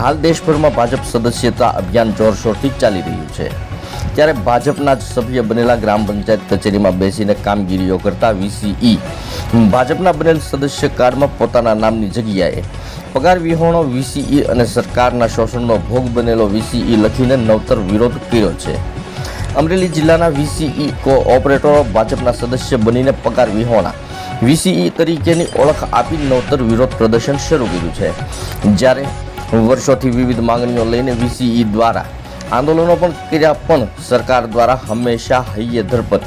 હાલ દેશભરમાં ભાજપ સદસ્યતા અભિયાન જોરશોરથી ચાલી રહ્યું છે. ત્યારે ભાજપના જ સભ્ય બનેલા ગ્રામ પંચાયત કચેરીમાં બેસીને કામગીરીઓ કરતા વીસીઈ ભાજપના બનેલ સદસ્ય કાર્ડમાં પોતાના નામની જગ્યાએ પગાર વિહોણો વીસીઈ અને સરકારના શોષણનો ભોગ બનેલો વીસીઈ લખીને નવતર વિરોધ કર્યો છે. અમરેલી જિલ્લાના વીસીઈ કોઓપરેટરો ભાજપના સદસ્ય બનીને પગાર વિહોણા. વીસીઈ તરીકેની ઓળખ આપી નવતર વિરોધ પ્રદર્શન શરૂ કર્યું છે. જ્યારે વર્ષોથી વિવિધ માંગણીઓ લઈને વીસીઈ દ્વારા આંદોલનો પણ કર્યા, પણ સરકાર દ્વારા હંમેશા હૈયે ધરપત.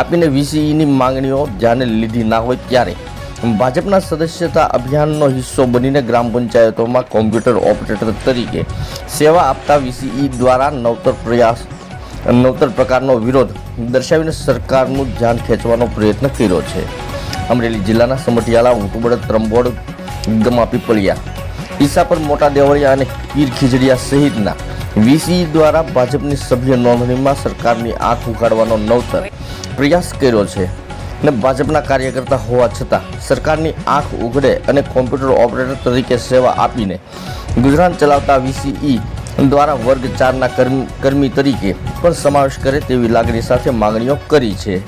આપીને વીસીઈની માંગણીઓ ધ્યાને લીધી ના હોય ત્યારે ભાજપના સદસ્યતા અભિયાનનો હિસ્સો બનીને ગ્રામ પંચાયતોમાં કોમ્પ્યુટર ઓપરેટર તરીકે સેવા આપતા વીસીઈ દ્વારા નવતર પ્રયાસ, નવતર પ્રકારનો વિરોધ દર્શાવીને સરકારનું ધ્યાન ખેંચવાનો પ્રયત્ન કર્યો છે. અમરેલી જિલ્લાના સમટિયાળા ઉટબડ, ત્રંબોડ, ગમા, પીપળિયા ઈસાપર મોટા દેવળિયા અને પીર ખીજડીયા સહિતના વીસી દ્વારા ભાજપની સભ્ય નોંધણીમાં સરકારની આંખ ઉગાડવાનો નવતર પ્રયાસ કર્યો છે અને ભાજપના કાર્યકર્તા હોવા છતાં સરકારની આંખ ઉઘડે અને કોમ્પ્યુટર ઓપરેટર તરીકે સેવા આપીને ગુજરાન ચલાવતા વીસીઈ દ્વારા વર્ગ ચારના કર્મી તરીકે પણ સમાવેશ કરે તેવી લાગણી સાથે માંગણીઓ કરી છે.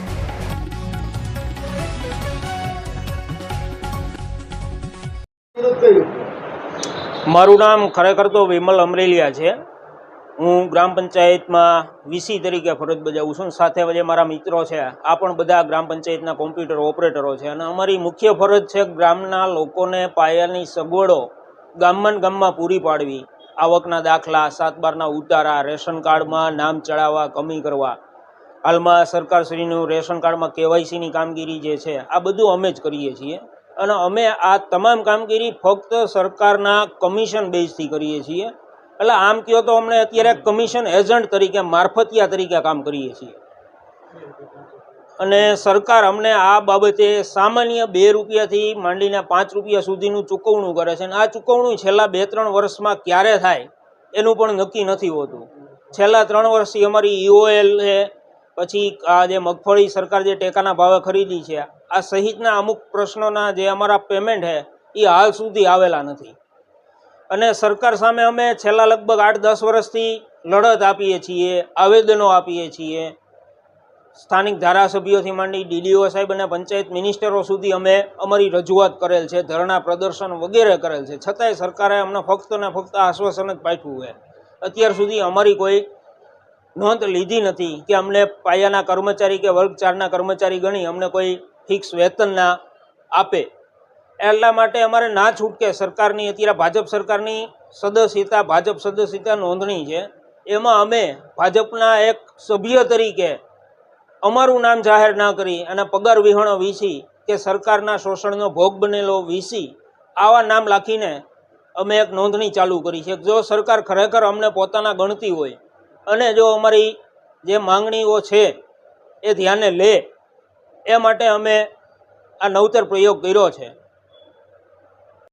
મારું નામ ખરેખર તો વિમલ અમરેલિયા છે. હું ગ્રામ પંચાયતમાં વીસી તરીકે ફરજ બજાવું છું સાથે જે મારા મિત્રો છે. આ પણ બધા ગ્રામ પંચાયતના કોમ્પ્યુટર ઓપરેટરો છે અને અમારી મુખ્ય ફરજ છે ગ્રામના લોકોને પાયાની સગવડો ગામમાં ગામમાં પૂરી પાડવી. આવકના દાખલા સાત બારના ઉતારા, રેશન કાર્ડમાં નામ ચડાવવા, કમી કરવા. હાલમાં સરકારશ્રીનું રેશન કાર્ડમાં કેવાયસીની કામગીરી જે છે, આ બધું અમે જ કરીએ છીએ. અને અમે આ તમામ કામગીરી ફક્ત સરકારના કમિશન બેઝથી કરીએ છીએ. એટલે આમ કહો તો અમને અત્યારે કમિશન એજન્ટ તરીકે, મારફતિયા તરીકે કામ કરીએ છીએ. અને સરકાર અમને આ બાબતે સામાન્ય બે રૂપિયાથી માંડીને પાંચ રૂપિયા સુધીનું ચૂકવણું કરે છે. અને આ ચૂકવણું છેલ્લા બે ત્રણ વર્ષમાં ક્યારે થાય, એનું પણ નક્કી નથી હોતું. છેલ્લા ત્રણ વર્ષથી અમારી ઈઓએલ છે, પછી આ જે મગફળી સરકાર જે ટેકાના ભાવે ખરીદી છે આ સહિતના અમુક પ્રશ્નોના જે અમારા પેમેન્ટ છે, એ હાલ સુધી આવેલા નથી. અને સરકાર સામે અમે છેલ્લા લગભગ આઠ દસ વર્ષથી લડત આપીએ છીએ, આવેદનો આપીએ છીએ. સ્થાનિક ધારાસભ્યોથી માંડી ડીડીઓ સાહેબ અને પંચાયત મિનિસ્ટરો સુધી અમે અમારી રજૂઆત કરેલ છે, ધરણા પ્રદર્શન વગેરે કરેલ છે. છતાંય સરકારે અમને ફક્ત ને ફક્ત આશ્વાસન જ પાઠવ્યું છે. અત્યાર સુધી અમારી કોઈ નોંધ લીધી નથી કે અમને પાયાના કર્મચારી કે વર્ગ ચારના કર્મચારી ગણી અમને કોઈ ફિક્સ વેતન ના આપે. એટલા માટે અમારે ના છૂટકે સરકારની, અત્યારે ભાજપ સરકારની સદસ્યતા, ભાજપ સદસ્યતા નોંધણી છે. એમાં અમે ભાજપના એક સભ્ય તરીકે અમારું નામ જાહેર ના કરી અને પગાર વિહોણો વીસી કે સરકારના શોષણનો ભોગ બનેલો વીસી આવા નામ લખીને અમે એક નોંધણી ચાલુ કરી છે. જો સરકાર ખરેખર અમને પોતાના ગણતી હોય અને જો અમારી જે માંગણીઓ છે એ ધ્યાને લે એ માટે અમે આ નવતર પ્રયોગ કર્યો છે.